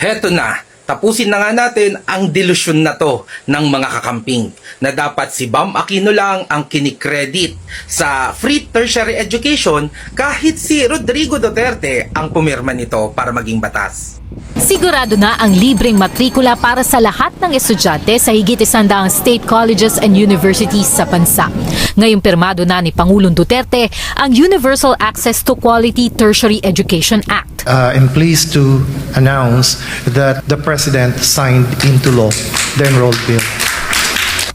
Heto na, tapusin na nga natin ang delusyon na to ng mga kakamping na dapat si Bam Aquino lang ang kinikredit sa free tertiary education kahit si Rodrigo Duterte ang pumirma nito para maging batas. Sigurado na ang libreng matrikula para sa lahat ng estudyante sa higit isandaang state colleges and universities sa bansa. Ngayong pirmado na ni Pangulong Duterte ang Universal Access to Quality Tertiary Education Act. Uh, I'm pleased to announce that the President signed into law the enrolled bill.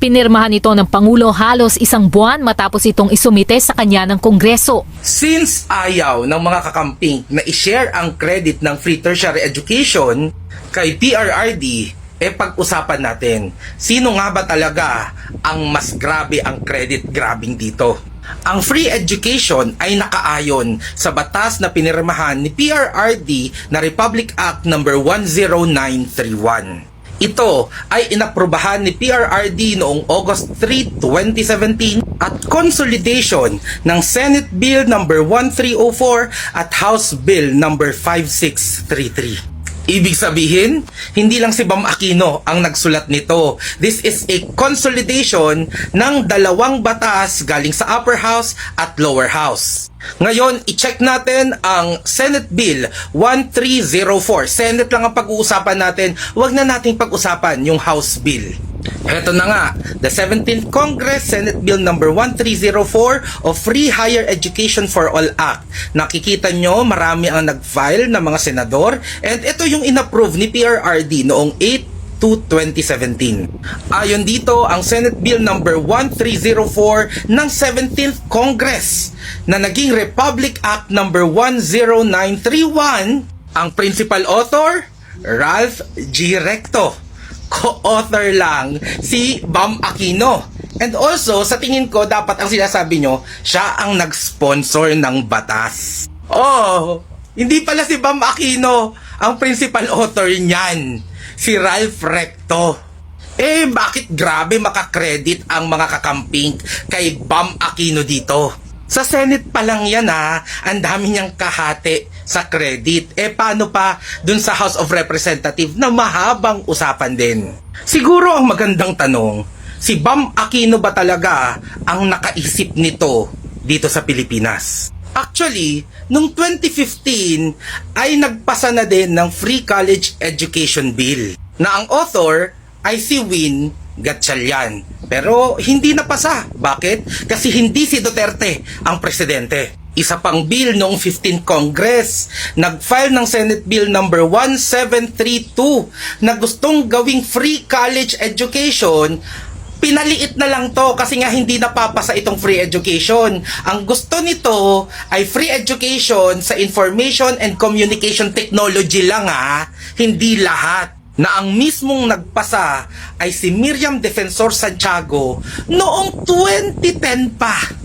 Pinirmahan ito ng Pangulo halos isang buwan matapos itong isumite sa kanya ng Kongreso. Since ayaw ng mga kakamping na i-share ang credit ng free tertiary education kay PRRD, eh pag-usapan natin, sino nga ba talaga ang mas grabe ang credit grabbing dito? Ang free education ay nakaayon sa batas na pinirmahan ni PRRD na Republic Act No. 10931. Ito ay inaprubahan ni PRRD noong August 3, 2017 at consolidation ng Senate Bill No. 1304 at House Bill No. 5633. Ibig sabihin, hindi lang si Bam Aquino ang nagsulat nito. This is a consolidation ng dalawang batas galing sa upper house at lower house. Ngayon, i-check natin ang Senate Bill 1304. Senate lang ang pag-uusapan natin. Huwag na nating pag-usapan yung House Bill. Heto na nga, the 17th Congress Senate Bill number 1304 of Free Higher Education for All Act. Nakikita nyo, marami ang nag-file ng mga senador and ito yung inapprove ni PRRD noong 8 to 2017. Ayon dito, ang Senate Bill number 1304 ng 17th Congress na naging Republic Act number 10931, ang principal author, Ralph G. Recto co-author lang si Bam Aquino. And also, sa tingin ko, dapat ang sinasabi nyo, siya ang nag-sponsor ng batas. Oh, hindi pala si Bam Aquino ang principal author niyan. Si Ralph Recto. Eh, bakit grabe makakredit ang mga kakamping kay Bam Aquino dito? Sa Senate pa lang yan ha, ang dami niyang kahati sa credit. Eh paano pa dun sa House of Representative na mahabang usapan din? Siguro ang magandang tanong, si Bam Aquino ba talaga ang nakaisip nito dito sa Pilipinas? Actually, nung 2015 ay nagpasa na din ng Free College Education Bill na ang author ay si Win Gatchalian. Pero hindi napasa. Bakit? Kasi hindi si Duterte ang presidente. Isa pang bill noong 15th Congress, nag-file ng Senate Bill number 1732 na gustong gawing free college education pinaliit na lang to kasi nga hindi napapasa itong free education. Ang gusto nito ay free education sa information and communication technology lang ha, hindi lahat na ang mismong nagpasa ay si Miriam Defensor Santiago noong 2010 pa.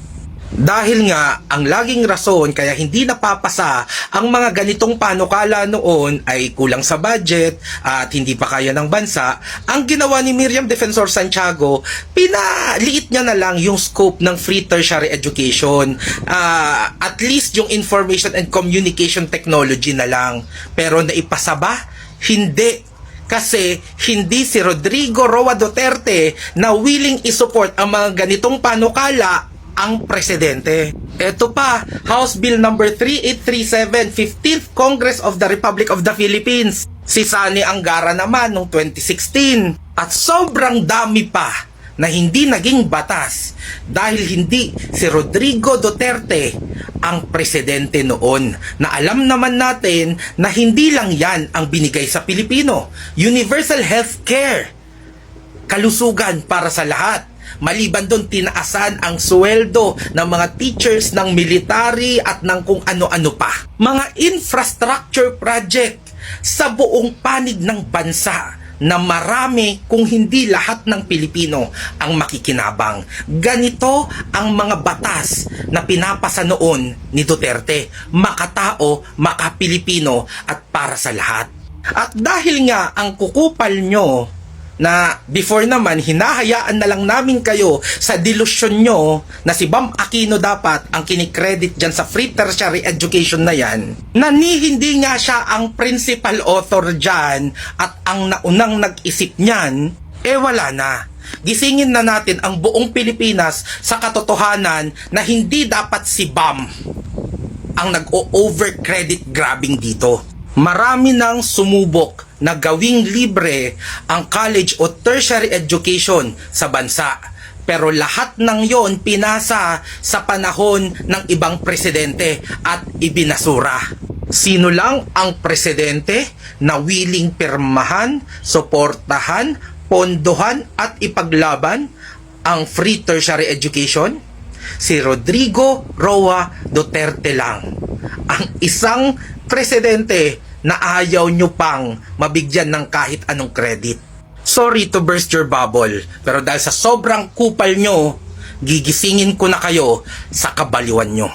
Dahil nga, ang laging rason kaya hindi napapasa ang mga ganitong panukala noon ay kulang sa budget at hindi pa kaya ng bansa, ang ginawa ni Miriam Defensor Santiago, pinaliit niya na lang yung scope ng free tertiary education. Ah, at least yung information and communication technology na lang. Pero naipasa ba? Hindi kasi hindi si Rodrigo Roa Duterte na willing isupport ang mga ganitong panukala ang presidente. Ito pa, House Bill number 3837, 15th Congress of the Republic of the Philippines. Si Sani Angara naman noong 2016. At sobrang dami pa na hindi naging batas dahil hindi si Rodrigo Duterte ang presidente noon na alam naman natin na hindi lang yan ang binigay sa Pilipino. Universal Health Care kalusugan para sa lahat. Maliban doon, tinaasan ang sweldo ng mga teachers ng military at ng kung ano-ano pa. Mga infrastructure project sa buong panig ng bansa na marami kung hindi lahat ng Pilipino ang makikinabang. Ganito ang mga batas na pinapasa noon ni Duterte. Makatao, makapilipino at para sa lahat. At dahil nga ang kukupal nyo na before naman hinahayaan na lang namin kayo sa delusyon nyo na si Bam Aquino dapat ang kinikredit dyan sa free tertiary education na yan na ni hindi nga siya ang principal author dyan at ang naunang nag-isip niyan eh wala na gisingin na natin ang buong Pilipinas sa katotohanan na hindi dapat si Bam ang nag-o-overcredit grabbing dito. Marami nang sumubok na gawing libre ang college o tertiary education sa bansa. Pero lahat ng yon pinasa sa panahon ng ibang presidente at ibinasura. Sino lang ang presidente na willing pirmahan, suportahan, pondohan at ipaglaban ang free tertiary education? si Rodrigo Roa Duterte lang. Ang isang presidente na ayaw nyo pang mabigyan ng kahit anong credit. Sorry to burst your bubble, pero dahil sa sobrang kupal nyo, gigisingin ko na kayo sa kabaliwan nyo.